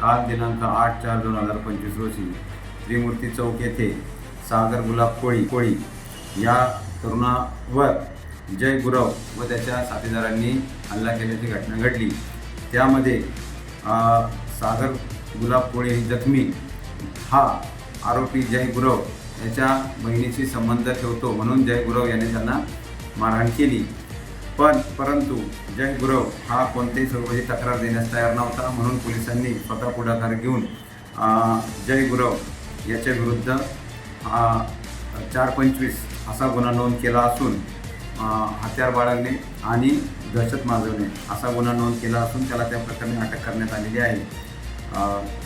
काल दिनांक आठ चार दोन हजार पंचवीस रोजी त्रिमूर्ती चौक येथे सागर गुलाब कोळी कोळी या तरुणावर जय गुरव व त्याच्या साथीदारांनी हल्ला केल्याची घटना घडली. त्यामध्ये सागर गुलाब कोळी जखमी. हा आरोपी जय गुरव याच्या बहिणीशी संबंध ठेवतो म्हणून जय गुरव याने त्यांना मारहाण केली. पण परंतु जय गुरव हा कोणत्याही स्वरूपाची तक्रार देण्यास तयार नव्हता म्हणून पोलिसांनी स्वतः पुढाकार घेऊन जय गुरव याच्या विरुद्ध चार पंचवीस असा गुन्हा नोंद केला असून हत्यार बाळगणे आणि दहशत माजवणे असा गुन्हा नोंद केला असून त्याला त्या प्रकरणी अटक करण्यात आलेली आहे.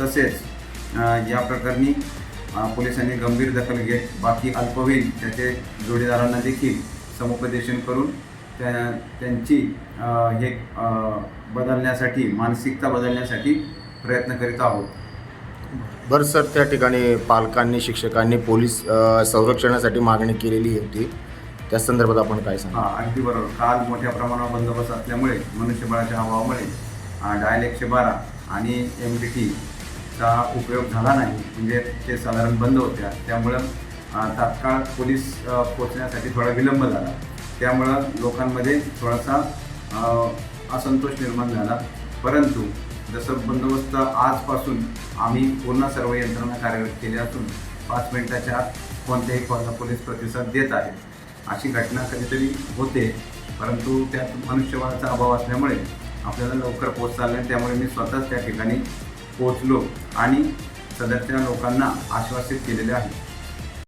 तसेच या प्रकरणी पोलिसांनी गंभीर दखल घेत बाकी अल्पवयीन त्याचे जोडीदारांना देखील समुपदेशन करून त्या त्यांची हे बदलण्यासाठी मानसिकता बदलण्यासाठी प्रयत्न करीत आहोत. बरं सर त्या ठिकाणी पालकांनी शिक्षकांनी पोलीस संरक्षणासाठी मागणी केलेली होती. त्या संदर्भात आपण काय सांगा? हा अगदी बरोबर. काल मोठ्या प्रमाणावर बंदोबस्त असल्यामुळे मनुष्यबळाच्या अभावामुळे डायल एकशे बारा आणि एम टी टीचा उपयोग झाला नाही. म्हणजे ते साधारण बंद होत्या. त्यामुळं तात्काळ पोलीस पोचण्यासाठी थोडा विलंब झाला. त्यामुळं लोकांमध्ये थोडासा असंतोष निर्माण झाला. परंतु जसं बंदोबस्त आजपासून आम्ही पूर्ण सर्व यंत्रणा कार्यरत केली असून पाच मिनिटाच्या आत कोणत्याही कॉलला पोलीस प्रतिसाद देत आहेत अशी घटना कधीतरी होते परंतु त्यात मनुष्यबळाचा अभाव असल्यामुळे आपल्याला लवकर पोहोचता आलं नाही त्यामुळे मी स्वतःच त्या ठिकाणी पोचलो आणि सदरच्या लोकांना आश्वासित केलेले आहे.